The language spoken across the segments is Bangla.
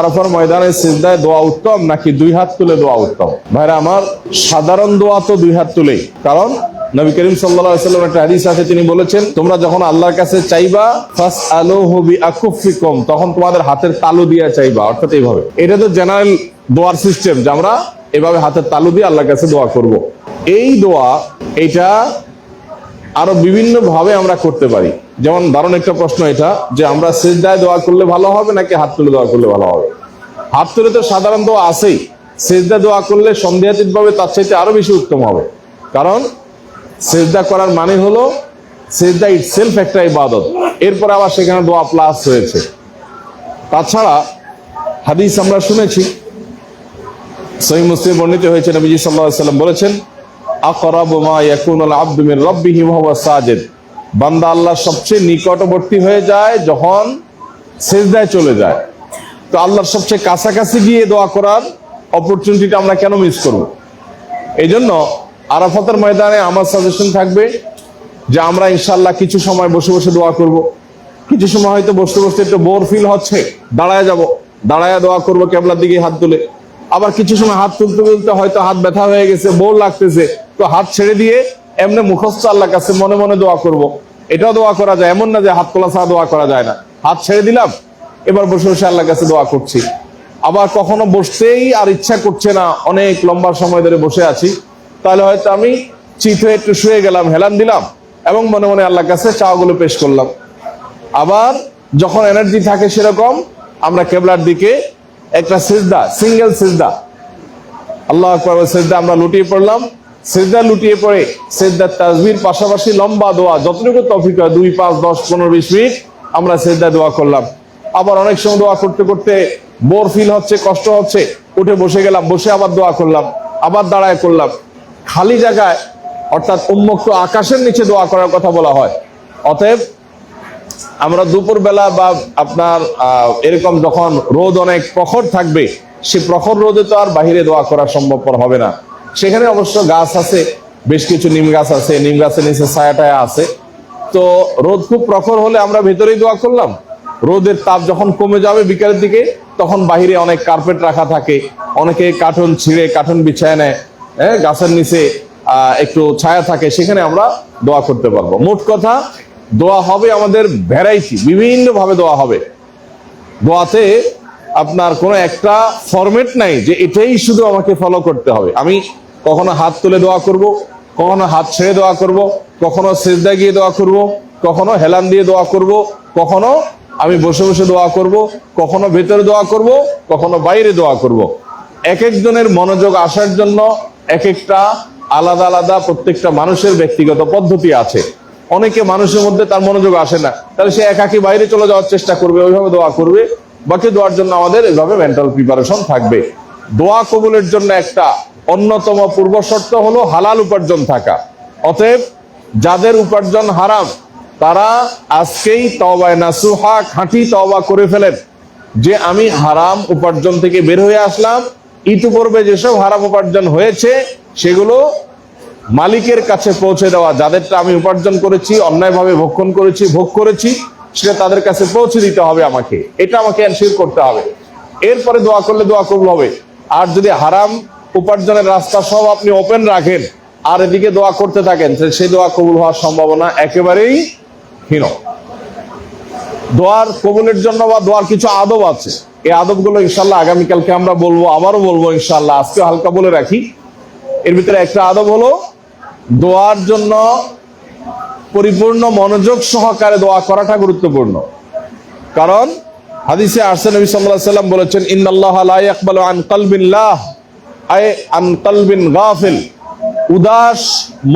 আরাফার ময়দানে সিজদায় দোয়া উত্তম নাকি দুই হাত তুলে দোয়া উত্তম? ভাইরা, আমার সাধারণ দোয়া তো দুই হাত তুলেই। কারণ নবী করিম সাল্লাম একটা হাদিস আছে, তিনি বলেছেন, তোমরা যখন আল্লাহর কাছে চাইবা ফার্স্ট ফাস আলোহু বি আকুফিকুম তখন তোমাদের হাতের তালু দিয়ে চাইবা। অর্থাৎ এইভাবে। এটা তো জেনারেল দোয়ার সিস্টেম যে আমরা এভাবে হাতের তালু দিয়ে আল্লাহর কাছে দোয়া করব। এই দোয়া, এটা আরও বিভিন্ন ভাবে আমরা করতে পারি। যেমন দারুণ একটা প্রশ্ন এটা, যে আমরা সেজদায় দোয়া করলে ভালো হবে নাকি হাত তুলে দোয়া করলে ভালো হবে? হাত তুলে তো সাধারণ দোয়া আছেই। সেজদা দোয়া করলে সন্দেহাতীত ভাবে তার চাইতে আরও বেশি উত্তম হবে। কারণ সেজদা করার মানে হলো, সেজদা ইটসেলফ একটা ইবাদত। এরপর আবার সেখানে দোয়া প্লাস হয়েছে। তাছাড়া হাদিস আমরা শুনেছি। সহি মুসলিম বর্ণিত হয়েছে, নবীজি আলাইহি সাল্লাম বলেছেন আকরাবু মা ইয়াকুনুল আবদু মিন রাব্বিহি ওয়া হুয়া বান্দা আল্লাহর সবচেয়ে নিকটবর্তী হয়ে যায় যখন সেজদায় চলে যায়। তো আল্লাহর সবচেয়ে কাছাকাছি গিয়ে দোয়া করার অপরচুনিটিটা আমরা কেন মিস করব? এই জন্য আরাফাতের ময়দানে আমার সাজেশন থাকবে যে আমরা ইনশাল্লাহ কিছু সময় বসে বসে দোয়া করব। কিছু সময় হয়তো বসতে বসতে একটু বোর ফিল হচ্ছে, দাঁড়ায় যাব। দাঁড়ায় দোয়া করব কেবলার দিকে হাত তুলে। আবার কিছু সময় হাত তুলতে তুলতে হয়তো হাত ব্যথা হয়ে গেছে বোর লাগতেছে। তো হাত ছেড়ে দিয়ে এমনি মুখস্থ আল্লাহ কাছে মনে মনে দোয়া করব। এটাও দোয়া করা যায়, এমন না যে হাত তোলা ছাড়া দোয়া করা যায় না। হাত ছেড়ে দিলাম, এবার বসে বসে আল্লাহ কাছে দোয়া করছি। আবার কখনো বসতেই আর ইচ্ছা করছে না, অনেক লম্বা সময় ধরে বসে আছি। তাহলে হয়তো আমি চিত হয়ে একটু শুয়ে গেলাম, হেলান দিলাম এবং মনে মনে আল্লাহর কাছে চাওয়াগুলো পেশ করলাম। আবার যখন এনার্জি থাকে সেরকম, আমরা কেবলার দিকে একটা সিজদা সিঙ্গেল সিজদা। আল্লাহ সেজদা আমরা লুটিয়ে পড়লাম। সেজদা লুটিয়ে পড়ে, সেজদার তাজবির পাশাপাশি লম্বা দোয়া। যতটুকু তফিক হয়, দুই, পাঁচ, দশ, পনেরো, বিশ মিনিট আমরা সেজদা দোয়া করলাম। আবার অনেক সময় দোয়া করতে করতে বোর ফিল হচ্ছে, কষ্ট হচ্ছে। উঠে বসে গেলাম, বসে আবার দোয়া করলাম, আবার দাঁড়ায় করলাম। খালি জায়গায়, অর্থাৎ উন্মুক্ত আকাশের নিচে দোয়া করার কথা বলা হয়। অতএব, আমরা দুপুর বেলা বা আপনার এরকম যখন রোদ অনেক প্রখর থাকবে, সে প্রখর রোদে তো আর বাহিরে দোয়া করা সম্ভবপর হবে না। সেখানে অবশ্য গাছ আছে, বেশ কিছু নিম গাছ আছে, নিম গাছের নিচে ছায়া টায়া আছে। তো রোদ খুব প্রখর হলে আমরা ভেতরেই দোয়া করলাম। রোদের তাপ যখন কমে যাবে বিকালের দিকে, তখন বাহিরে অনেক কার্পেট রাখা থাকে। অনেকে কার্টুন ছিঁড়ে, কার্টুন বিছায় নেয়। হ্যাঁ গাছের নিচে একটু ছায়া থাকে, সেখানে আমরা দোয়া করতে পারব। মোট কথা, দোয়া হবে আমাদের ভ্যারাইটি বিভিন্ন ভাবে দোয়া হবে। দোয়াতে আপনার কোনো একটা ফরম্যাট নাই যে এটাই শুধু আমাকে ফলো করতে হবে। আমি কখনো হাত তুলে দোয়া করব, কখনো হাত ছেড়ে দোয়া করব, কখনো সেজদা গিয়ে দোয়া করব, কখনো হেলান দিয়ে দোয়া করব, কখনো আমি বসে বসে দোয়া করব, কখনো ভেতরে দোয়া করব, কখনো বাইরে দোয়া করব। এক একজনের মনোযোগ আসার জন্য এক একটা আলাদা আলাদা প্রত্যেকটা মানুষের ব্যক্তিগত পদ্ধতি আছে। অনেকে মানুষের মধ্যে তার মনোযোগ আসে না, তাহলে সে একাকি বাইরে চলে যাওয়ার চেষ্টা করবে, ওইভাবে দোয়া করবে। বাকি দোয়ার জন্য আমাদের এভাবে মেন্টাল প্রিপারেশন থাকবে। দোয়া কবুলের জন্য একটা অন্যতম পূর্ব শর্ত হলো হালাল উপার্জন থাকা। অতএব যাদের উপার্জন হারাম, তারা আজকেই তওবায় নাসুহা, খাঁটি তবা করে ফেলেন। যে আমি হারাম উপার্জন থেকে বের হয়ে আসলাম, ইতিপূর্বে যেসব হারাম উপার্জন হয়েছে, সেগুলো মালিকের কাছে পৌঁছে দেওয়া, যাদেরটা আমি উপার্জন করেছি, অন্যায়ভাবে ভক্ষণ করেছি, ভোগ করেছি, সেটা তাদের কাছে পৌঁছে দিতে হবে আমাকে। এটা আমাকে এনশিওর করতে হবে। এরপরে দোয়া করলে দোয়া কবুল হবে। আর যদি হারাম উপার্জনের রাস্তা সব আপনি ওপেন রাখেন, আর এদিকে দোয়া করতে থাকেন সেই দোয়া কবুল হওয়ার সম্ভাবনা একেবারেই হীন দোয়ার কবুলের জন্য বা দোয়ার কিছু আদব আছে। এই আদবগুলো ইনশাল্লাহ আগামীকালকে আমরা বলব, আবারও বলব ইনশাল্লাহ আজকে হালকা বলে রাখি। এর ভিতরে একটা আদব হলো, দোয়ার জন্য পরিপূর্ণ মনোযোগ সহকারে দোয়া করাটা গুরুত্বপূর্ণ। কারণ হাদিসে আরসে নবী আলাইহি সাল্লাম বলেছেন, ইন্নাল্লাহা লা ইয়াকবালু আন কলবিল্লাহ আয় আন কলবিন গাফিল। উদাস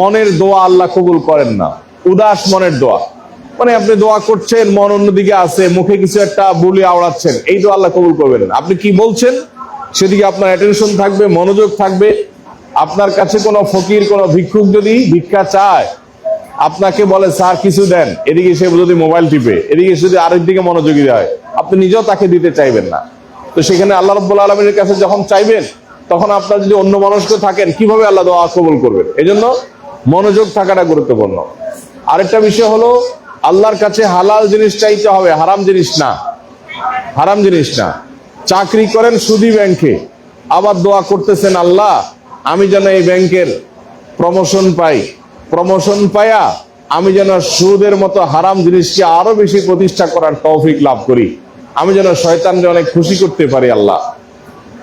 মনের দোয়া আল্লাহ কবুল করেন না। উদাস মনের দোয়া। মানে আপনি দোয়া করছেন, মন অন্যদিকে আছে, মুখে কিছু একটা বলি আওড়াচ্ছেন, এই দোয়া আল্লাহ কবুল করবেন আপনি কি বলছেন? সেদিকে আপনার অ্যাটেনশন থাকবে, মনোযোগ থাকবে। আপনার কাছে কোনো ফকির, কোনো ভিক্ষুক যদি ভিক্ষা চায়, আপনাকে বলে, স্যার, কিছু দেন। এদিকে সে যদি মোবাইল টিপে, এদিকে যদি আরেক দিকে মনোযোগী হয়। আপনি নিজেও তাকে দিতে চাইবেন না। তো সেখানে আল্লাহ রব্বুল আলমীর কাছে যখন চাইবেন, তখন আপনার যদি অন্য মানুষকে থাকেন, কীভাবে আল্লাহ দোয়া কবুল করবেন? এই জন্য মনোযোগ থাকাটা গুরুত্বপূর্ণ। আরেকটা বিষয় হলো, আল্লাহর কাছে হালাল জিনিস চাইতে হবে, হারাম জিনিস না। হারাম জিনিস না। চাকরি করেন সুদী ব্যাংকে, আবার দোয়া করতেছেন, আল্লাহ, আমি যেন এই ব্যাংকের প্রমোশন পাই। প্রমোশন পায়া আমি যেন সুদের মতো হারাম জিনিসকে আরও বেশি প্রতিষ্ঠা করার তৌফিক লাভ করি। আমি যেন শয়তানকে অনেক খুশি করতে পারি, আল্লাহ।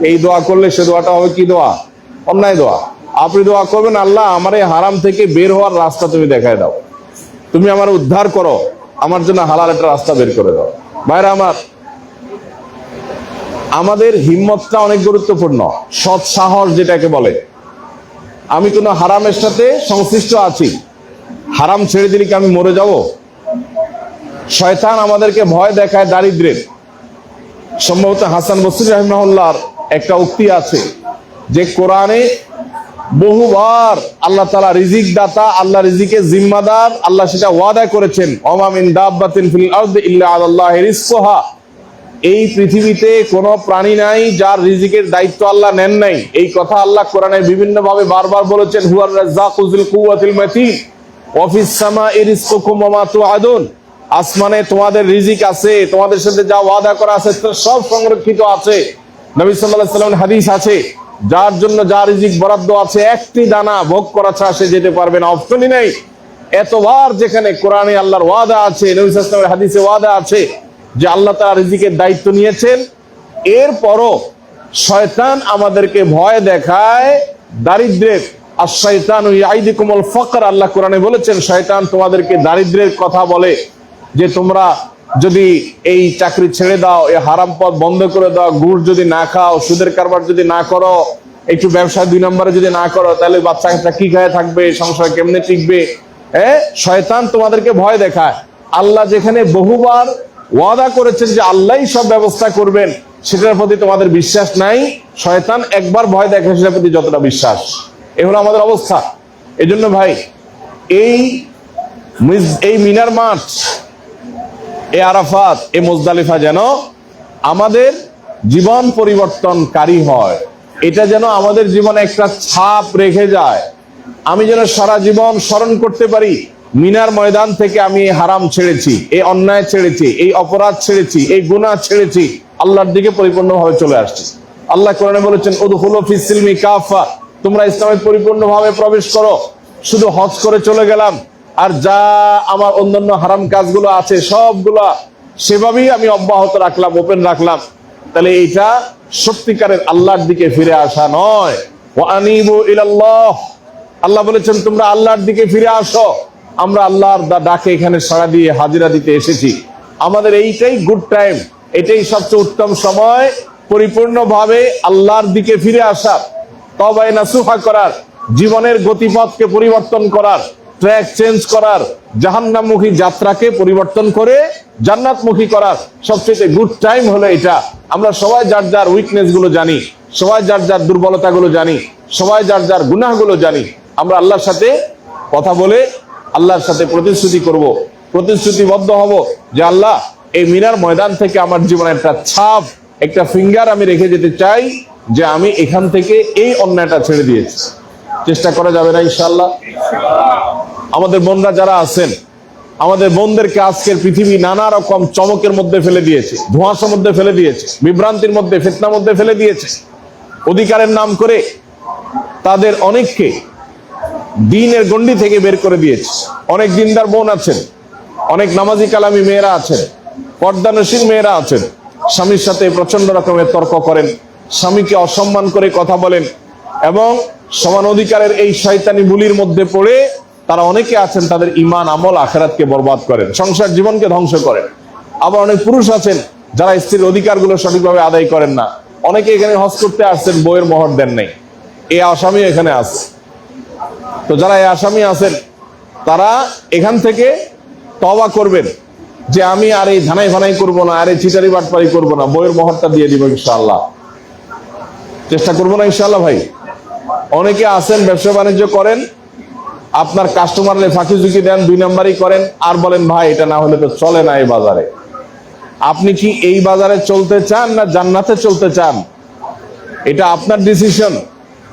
এই দোয়া করলে সে দোয়াটা হবে কি দোয়া? অন্যায় দোয়া। আপনি দোয়া করবেন, আল্লাহ, আমার এই হারাম থেকে বের হওয়ার রাস্তা তুমি দেখায় দাও। তুমি আমার উদ্ধার করো, আমার জন্য হালাল একটা রাস্তা বের করে দাও। ভাইরা আমার, আমাদের হিম্মতটা অনেক গুরুত্বপূর্ণ। সৎ সাহস যেটাকে বলে। আমি কোনো হারামের সাথে সংশ্লিষ্ট আছি। হারাম ছেড়ে দিলে কি আমি মরে যাব? শয়তান আমাদেরকে ভয় দেখায় দারিদ্রের। সম্ভবত হাসান বসির রহমাউল্লাহর একটা উক্তি আছে যে কোরআনে বহুবার আল্লাহ তালা রিজিক দাতা আল্লাহ রিজিকের জিম্মাদার, আল্লাহ সেটা ওয়াদা করেছেন অমামিন দাব্বাতিন রিজকুহা। এই পৃথিবীতে কোনো প্রাণী নাই যার রিজিকের দায়িত্ব আল্লাহ নেন নাই। এই কথা আল্লাহ কোরআনে বিভিন্ন ভাবে বারবার বলেছেন, হুয়ার রাজ্জাকুল কুওয়াতিল মাতিন অফিস সামা ইরিজকুকুম ওয়া মা আসমানে তোমাদের রিজিক আছে, তোমাদের সাথে যা ওয়াদা করা আছে সব সংরক্ষিত আছে। নবী সাল্লাল্লাহু আলাইহি সাল্লামের হাদিস আছে, যার জন্য যা রিজিক বরাদ্দ আছে, একটি দানা ভোগ করা ছাড়া সে যেতে পারবে না। অপশনই নেই। এতবার যেখানে কোরআনে আল্লাহর ওয়াদা আছে, নবী সাল্লামের হাদিসে ওয়াদা আছে যে আল্লাহ তাআলা রিজিকের দায়িত্ব নিয়েছেন, এরপরও শয়তান আমাদেরকে ভয় দেখায়, দারিদ্রের। আর শয়তান ইয়াইদিকুমুল ফকর, আল্লাহ কোরআনে বলেছেন, শয়তান তোমাদেরকে দারিদ্রের কথা বলে। যে তোমরা যদি এই চাকরি ছেড়ে দাও, এই হারাম পথ বন্ধ করে দাও, গুড় যদি না খাও, সুদের কারবার যদি না করো, একটু ব্যবসা দুই নম্বরে যদি না করো, তাহলে বাচ্চা কাচ্চা কি খায় থাকবে, সংসার কেমনে টিকবে? হ্যাঁ শয়তান তোমাদেরকে ভয় দেখায়। আল্লাহ যেখানে বহুবার ওয়াদা করেছেন যে আল্লাহই সব ব্যবস্থা করবেন, সেটার প্রতি তোমাদের বিশ্বাস নাই। শয়তান একবার ভয় দেখে, সেটার প্রতি যতটা বিশ্বাস। এ হলো আমাদের অবস্থা। এজন্য ভাই, এই এই মিনার মাঠ এ আরাফাত, এ মুজদালিফা যেন আমাদের জীবন পরিবর্তনকারী হয়। এটা যেন আমাদের জীবনে একটা ছাপ রেখে যায়। আমি যেন সারা জীবন স্মরণ করতে পারি, মিনার ময়দান থেকে আমি হারাম ছেড়েছি, এই অন্যায় ছেড়েছি, এই অপরাধ ছেড়েছি, এই গুনাহ ছেড়েছি, আল্লাহর দিকে পরিপূর্ণভাবে চলে আসছি। আল্লাহ কোরআনে বলেছেন, উদখুলু ফিস সিলমি কাফা তোমরা ইসলামে পরিপূর্ণভাবে প্রবেশ করো। শুধু হজ করে চলে গেলাম আর যা আমার অন্যান্য হারাম কাজগুলো আছে, সবগুলা সেভাবেই আমি অব্যাহত রাখলাম ওপেন রাখলাম। তাহলে এইটা সত্যিকারের আল্লাহর দিকে ফিরে আসা নয়। ও আল্লাহ বলেছেন, তোমরা আল্লাহর দিকে ফিরে আসো। আমরা আল্লাহর ডাকে এখানে সাড়া দিয়ে হাজিরা দিতে এসেছি। আমাদের এইটাই গুড টাইম এটাই সবচেয়ে উত্তম সময়, পরিপূর্ণভাবে আল্লাহর দিকে ফিরে আসার তবাই নাসুহা করার, জীবনের গতিপথকে পরিবর্তন করার ট্র্যাক চেঞ্জ করার জাহান্নামুখী যাত্রাকে পরিবর্তন করে জান্নাতমুখী করার সবচেয়ে গুড টাইম হলো এটা। আমরা সবাই যার যার উইকনেসগুলো জানি, সবাই যার যার দুর্বলতা গুলো জানি, সবাই যার যার গুনাহগুলো জানি, আমরা আল্লাহর সাথে কথা বলে আল্লাহর সাথে প্রতিশ্রুতি করব, প্রতিশ্রুতিবদ্ধ হব যে আল্লাহ, এই মিনার ময়দান থেকে আমার জীবনে একটা ছাপ, একটা ফিঙ্গার আমি রেখে যেতে চাই যে আমি এখান থেকে এই অন্যায়টা ছেড়ে দিয়েছি। চেষ্টা করা যাবে না ইনশাল্লাহ আমাদের বোনরা যারা আছেন, আমাদের বোনদেরকে আজকের পৃথিবী নানা রকম চমকের মধ্যে ফেলে দিয়েছে, ধোঁয়াশার মধ্যে ফেলে দিয়েছে, বিভ্রান্তির মধ্যে, ফেতনার মধ্যে ফেলে দিয়েছে। অধিকারের নাম করে তাদের অনেককে দিনের গন্ডি থেকে বের করে দিয়েছে। অনেক দিনদার বোন আছেন, অনেক নামাজি কালামি মেয়েরা আছেন পর্দানশীল মেয়েরা আছেন, স্বামীর সাথে প্রচণ্ড রকমের তর্ক করেন, স্বামীকে অসম্মান করে কথা বলেন এবং সমান অধিকারের এই শয়তানি বুলির মধ্যে পড়ে তারা অনেকে আছেন তাদের ইমান আমল আখেরাতকে বরবাদ করেন, সংসার জীবনকে ধ্বংস করেন। আবার অনেক পুরুষ আছেন যারা স্ত্রীর অধিকারগুলো সঠিকভাবে আদায় করেন না। অনেকে এখানে হজ করতে আসছেন, বইয়ের মোহর দেন নাই। এই আসামি এখানে আছে। তো যারা এই আসামি আছেন, তারা এখান থেকে তবা করবেন যে আমি আর এই ধানাই ভানাই করব না, আর এই চিটারি বাটপারি করব না, বইয়ের মোহরটা দিয়ে দিব ইনশাআল্লাহ। চেষ্টা করব না ইনশাআল্লাহ ভাই? অনেকে আছেন, ব্যবসা বাণিজ্য করেন, আপনার কাস্টমারলে ফাঁকি ঝুঁকি দেন, দুই নাম্বারই করেন, আর বলেন, ভাই, এটা না হলে তো চলে না এই বাজারে। আপনি কি এই বাজারে চলতে চান না জান্নাতে চলতে চান? এটা আপনার ডিসিশন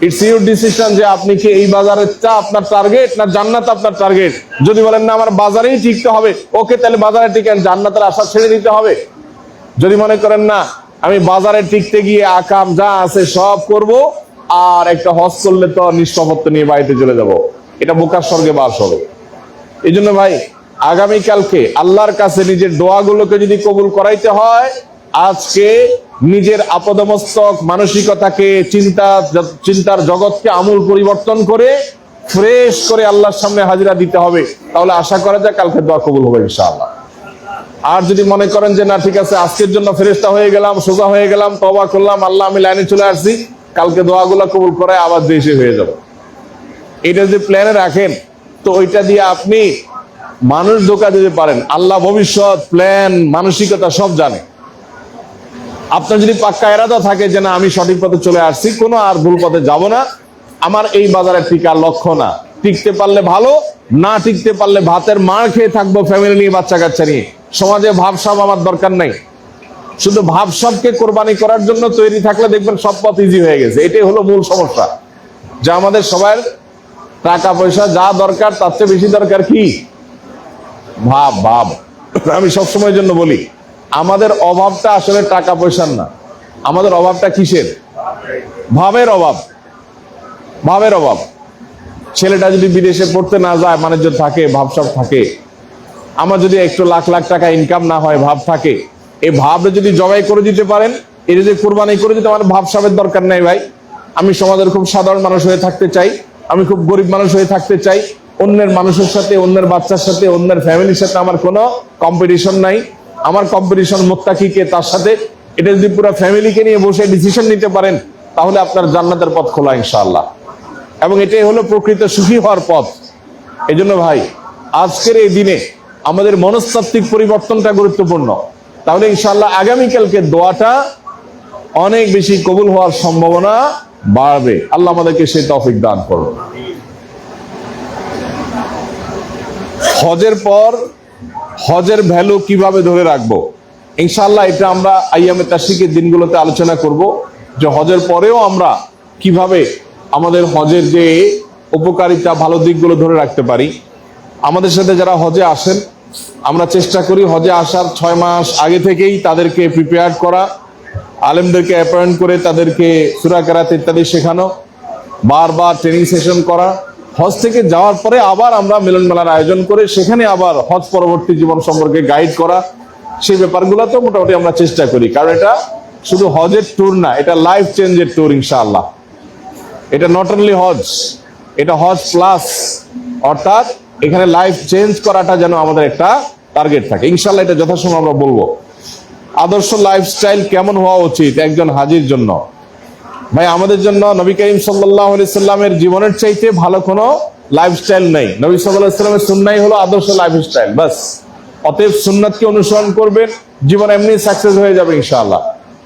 ইটস ইউর ডিসিশন যে আপনি কি এই বাজারের চা আপনার টার্গেট না জান্নাত আপনার টার্গেট যদি বলেন, না, আমার বাজারেই টিকতে হবে। ওকে, তাহলে বাজারে টিকেন জান্নাতের আশা ছেড়ে দিতে হবে। যদি মনে করেন, না, আমি বাজারে টিকতে গিয়ে আকাম যা আছে সব করব আর একটা হজ করলে তো নিষ্পত্ত নিয়ে বাড়িতে চলে যাব। এটা বোকার স্বর্গে বাস হবে। এই জন্য ভাই, আগামীকালকে আল্লাহর কাছে নিজের দোয়াগুলোকে যদি কবুল করাইতে হয়, আজকে নিজের আপদমস্তক, মানসিকতাকে, চিন্তা, চিন্তার জগৎকে আমূল পরিবর্তন করে, ফ্রেশ করে আল্লাহর সামনে হাজিরা দিতে হবে, তাহলে আশা করা যায় কালকে দোয়া কবুল হবে ইনশাআল্লাহ। আর যদি মনে করেন যে না, ঠিক আছে, আজকের জন্য ফেরেস্তা হয়ে গেলাম, সোজা হয়ে গেলাম তবা করলাম, আল্লাহ আমি লাইনে চলে আসছি। কালকে দোয়াগুলো কবুল করায় আবার দেশে হয়ে যাবে। এটা যদি প্ল্যানে রাখেন, তো ওইটা দিয়ে আপনি মানুষ ধোকা দিতে পারেন। আল্লাহ ভবিষ্যৎ প্ল্যান মানসিকতা সব জানে। আপনার যদি পাক্কা এরাদা থাকে যে না, আমি সঠিক পথে চলে আসছি, কোনো আর ভুল পথে যাব না। আমার এই বাজারে টিকার লক্ষ্য না। টিকতে পারলে ভালো, না টিকতে পারলে ভাতের মার খেয়ে থাকব ফ্যামিলি নিয়ে বাচ্চা কাচ্চা নিয়ে। সমাজে ভাবসাব আমার দরকার নাই। শুধু ভাব সবকে কোরবানি করার জন্য তৈরি থাকলে দেখবেন সব পথ ইজি হয়ে গেছে। এটাই হলো মূল সমস্যা। যা আমাদের সবার টাকা পয়সা, যা দরকার, তার চেয়ে বেশি দরকার কি? ভাব ভাব। আমি সবসময়ের জন্য বলি, আমাদের অভাবটা আসলে টাকা পয়সার না। আমাদের অভাবটা কিসের? ভাবের অভাব। ভাবের অভাব। ছেলেটা যদি বিদেশে পড়তে না যায় বাণিজ্য থাকে, ভাবসাব থাকে। আমার যদি একটু লাখ লাখ টাকা ইনকাম না হয়, ভাব থাকে। এই ভাবটা যদি জবাই করে দিতে পারেন এটা যদি কোরবানি করে দিতে, আমার ভাবসাবের দরকার নাই ভাই। আমি সমাজের খুব সাধারণ মানুষ হয়ে থাকতে চাই, আমি খুব গরিব মানুষ হয়ে থাকতে চাই। অন্যের মানুষের সাথে, অন্যের বাচ্চার সাথে, অন্যের ফ্যামিলির সাথে আমার কোনো কম্পিটিশন নাই। আমার কম্পিটিশন মোত্তাকিকে তার সাথে। এটা যদি পুরো ফ্যামিলিকে নিয়ে বসে ডিসিশন নিতে পারেন, তাহলে আপনার জান্নাতের পথ খোলা ইনশাআল্লাহ। এবং এটাই হলো প্রকৃত সুখী হওয়ার পথ। এই জন্য ভাই, আজকের এই দিনে আমাদের মনস্তাত্ত্বিক পরিবর্তনটা গুরুত্বপূর্ণ। তাহলে ইনশাল্লাহ আগামীকালকে দোয়াটা অনেক বেশি কবুল হওয়ার সম্ভাবনা বাড়বে। আল্লাহ আমাদেরকে সেই তফিক দান করো হজের পর হজের ভ্যালু কীভাবে ধরে রাখব? ইনশাল্লাহ এটা আমরা আইয়ামে তাশরিকের দিনগুলোতে আলোচনা করব যে হজের পরেও আমরা কীভাবে আমাদের হজের যে উপকারিতা, ভালো দিকগুলো ধরে রাখতে পারি। আমাদের সাথে যারা হজে আসেন আমরা চেষ্টা করি হজে আসার ছয় মাস আগে থেকেই তাদেরকে প্রিপেয়ার করা, আলেমদেরকে অ্যাপয়েন্ট করে তাদেরকে সুরা কেরাত ইত্যাদি শেখানো, বারবার ট্রেনিং সেশন করা। হজ থেকে যাওয়ার পরে আবার আমরা মিলন মেলার আয়োজন করে সেখানে আবার হজ পরবর্তী জীবন সম্পর্কে গাইড করা। সেই ব্যাপারগুলো তো মোটামুটি আমরা চেষ্টা করি, কারণ এটা শুধু হজের ট্যুর না, এটা লাইফ চেঞ্জের ট্যুর ইনশাআল্লাহ। এটা নট অনলি হজ, এটা হজ প্লাস অর্থাৎ এখানে লাইফ চেঞ্জ করাটা যেন আমাদের একটা টার্গেট থাকে। ইনশাল্লাহ এটা যথাসময় আমরা বলব। আদর্শ লাইফস্টাইল কেমন হওয়া উচিত একজন হাজির জন্য? ভাই, আমাদের জন্য নবী করিম সাল্লামের জীবনের চাইতে ভালো কোনো লাইফস্টাইল নেই। নবী সাল্লামের সুন্নাই হলো আদর্শ লাইফস্টাইল বাস অতএব সুন্নাতকে অনুসরণ করবেন, জীবন এমনি সাকসেস হয়ে যাবে ইনশাআল্লাহ।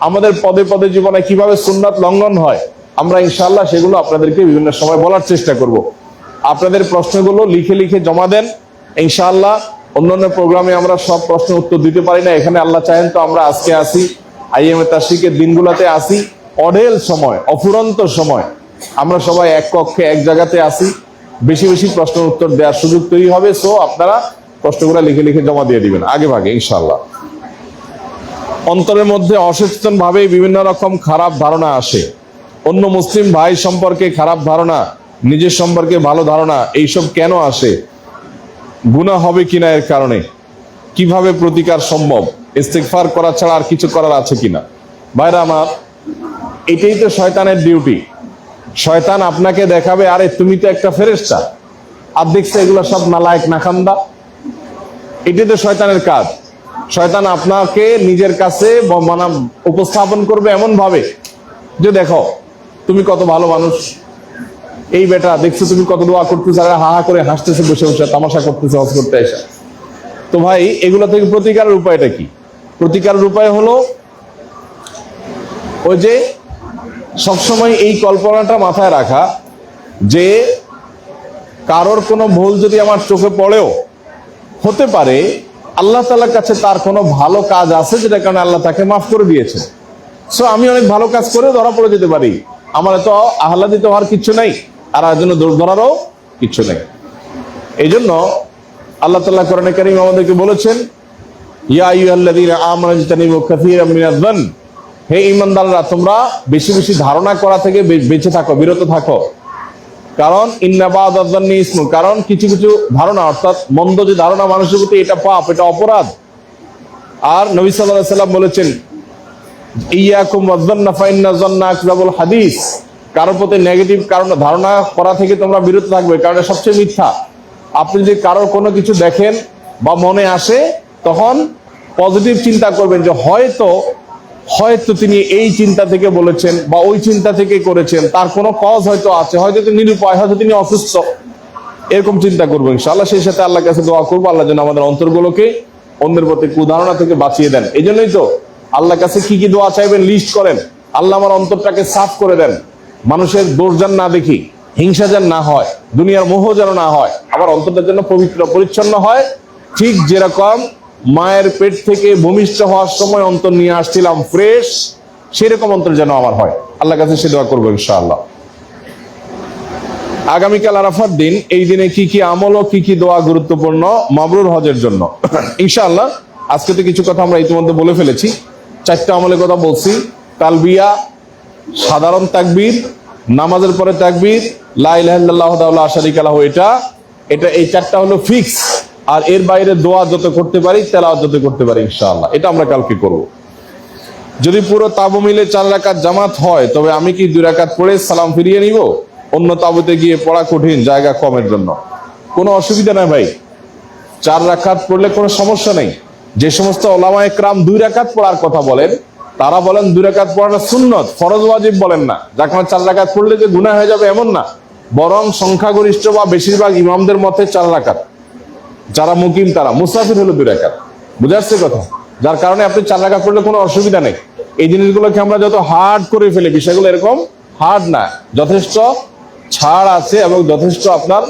আমাদের পদে পদে জীবনে কীভাবে সুন্নাত লঙ্ঘন হয়, আমরা ইনশাআল্লাহ সেগুলো আপনাদেরকে বিভিন্ন সময় বলার চেষ্টা করব। আপনাদের প্রশ্নগুলো লিখে লিখে জমা দেন। ইনশাআল্লাহ অন্যান্য প্রোগ্রামে আমরা সব প্রশ্ন উত্তর দিতে পারি না। এখানে আল্লাহ চাহেন তো আমরা আজকে আসি আইএম তাসিকের দিনগুলোতে আসি অঢেল সময়, অফুরন্ত সময়। আমরা সবাই এক কক্ষে, এক জায়গাতে আসি বেশি বেশি প্রশ্নের উত্তর দেওয়ার সুযোগ তৈরি হবে। সো আপনারা প্রশ্নগুলো লিখে লিখে জমা দিয়ে দিবেন, আগে ভাগে, ইনশাআল্লাহ। অন্তরের মধ্যে অসচেতন ভাবেই বিভিন্ন রকম খারাপ ধারণা আসে। অন্য মুসলিম ভাই সম্পর্কে খারাপ ধারণা নিজের সম্পর্কে ভালো ধারণা, এইসব কেন আসে? গুণা হবে কিনা এর কারণে? কীভাবে প্রতিকার সম্ভব? ইস্তেকফার করা ছাড়া আর কিছু করার আছে কিনা? ভাইরা আমার, এটাই তো শয়তানের ডিউটি শয়তান আপনাকে দেখাবে, আরে তুমি তো একটা ফেরেস্তা আর দেখছে এগুলো সব নালায়ক নাখান্দা। এটাই তো শয়তানের কাজ। শয়তান আপনাকে নিজের কাছে মানে উপস্থাপন করবে এমন ভাবে যে দেখো, তুমি কত ভালো মানুষ। এই বেটা, দেখছ তুমি কত দোয়া করতেছো? আর হা হা করে হাসতেছে, বসে বসে তামাশা করতেছে, হজ করতে এসে। তো ভাই, এগুলো থেকে প্রতিকারের উপায়টা কি? প্রতিকারের উপায় হলো ওই যে সবসময় এই কল্পনাটা মাথায় রাখা যে কারোর কোনো ভুল যদি আমার চোখে পড়েও হতে পারে, আল্লাহ তালার কাছে তার কোনো ভালো কাজ আছে যেটা কারণে আল্লাহ তাকে মাফ করে দিয়েছে। সো আমি অনেক ভালো কাজ করে ধরা পড়ে যেতে পারি। আমার তো আহ্লাদিত হওয়ার কিছু নাই। আর আর জন্য দোষ ধরারও কিছু নেই। এই জন্য আল্লাহ তাল্লাহ কোরআন কারিম আমাদেরকে বলেছেন হে ইমানদাররা তোমরা বেশি বেশি ধারণা করা থেকে বেঁচে থাকো, বিরত থাকো। কারণ ইন্নাবাদ ইসমুল কারণ কিছু কিছু ধারণা, অর্থাৎ মন্দ যে ধারণা মানুষের প্রতি, এটা পাপ, এটা অপরাধ। আর নবী সাল্লাহ সাল্লাম বলেছেন, ইয়াকুম ওয়াজ্জান্না ফাইন্না জান্না আকযাবুল হাদিস। কারোর প্রতি নেগেটিভ কারণ ধারণা করা থেকে তোমরা বিরত থাকবে, কারণ সবচেয়ে মিথ্যা। আপনি যদি কারোর কোনো কিছু দেখেন বা মনে আসে, তখন পজিটিভ চিন্তা করবেন যে হয়তো হয়তো তিনি এই চিন্তা থেকে বলেছেন বা ওই চিন্তা থেকে করেছেন, তার কোনো কজ হয়তো আছে, হয়তো তিনি নিরুপায়, হয়তো তিনি অসুস্থ। এরকম চিন্তা করব ইনশাআল্লাহ, সেই সাথে আল্লাহর কাছে দোয়া করব, আল্লাহ যেন আমাদের অন্তরগুলোকে অন্যের প্রতি কুধারণা থেকে বাঁচিয়ে দেন। এই জন্যই তো আল্লাহর কাছে কি কি দোয়া চাইবেন লিস্ট করেন। আল্লাহ আমার অন্তরটাকে সাফ করে দেন। মানুষের দোষ যেন না দেখি, হিংসা যেন না হয়, দুনিয়ার মোহ যেন না হয় আমার অন্তরটা যেন পবিত্র, পরিচ্ছন্ন হয়। ঠিক যেরকম মায়ের পেট থেকে ভূমিষ্ঠ হওয়ার সময় অন্তর নিয়ে আসছিলাম ফ্রেশ সেরকম অন্তর যেন আমার হয়। আল্লাহর কাছে সে দোয়া করব ইনশাআল্লাহ। আগামীকাল আরাফার দিন, এই দিনে কি কি আমল ও কি কি দোয়া গুরুত্বপূর্ণ মাবরুর হজের জন্য? ইনশাআল্লাহ, আজকে তো কিছু কথা আমরা ইতিমধ্যে বলে ফেলেছি। চারটা আমলের কথা বলছি। তালবিয়া সাধারণ তাকবির, নামাজের পরে তাকবীর, লা ইলাহা ইল্লাল্লাহু তাআলা আশারিকা এটা এটা এই চারটা হলো ফিক্স আর এর বাইরে দোয়া যত করতে পারি, তেলাওয়াত যত করতে পারি, ইনশাআল্লাহ। এটা আমরা কালকে করব। যদি পুরো তাবু মিলে চার রাকাত জামাত হয়, তবে আমি কি দুই রাকাত পড়ে সালাম ফিরিয়ে নিব? অন্য তাবুতে গিয়ে পড়া কঠিন, জায়গা কমের জন্য। কোনো অসুবিধা নাই ভাই। চার রাকাত পড়লে কোনো সমস্যা নেই। যে সমস্ত ওলামায় ক্রাম দুই রাকাত পড়ার কথা বলেন তারা বলেন দুই রাকাত পড়াটা সুন্নত, ফরজ ওয়াজিব বলেন না। যার কারণে চার রাকাত পড়লে যে গুনাহ হয়ে যাবে এমন না। বরং সংখ্যাগরিষ্ঠ বা বেশিরভাগ ইমামদের মতে চার রাকাত। যারা মুকিম তারা, মুসাফির হলো দুই রাকাত। বুঝে আসছে কথা? যার কারণে আপনি চার রাকাত পড়লে কোনো অসুবিধা নেই। এই জিনিসগুলোকে আমরা যত হার্ড করে ফেলি, বিষয়গুলো এরকম হার্ড না। যথেষ্ট ছাড় আছে এবং যথেষ্ট আপনার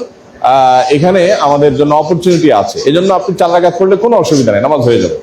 এখানে আমাদের জন্য অপরচুনিটি আছে। এই জন্য আপনি চার রাকাত পড়লে কোনো অসুবিধা নেই, নামাজ হয়ে যাবে।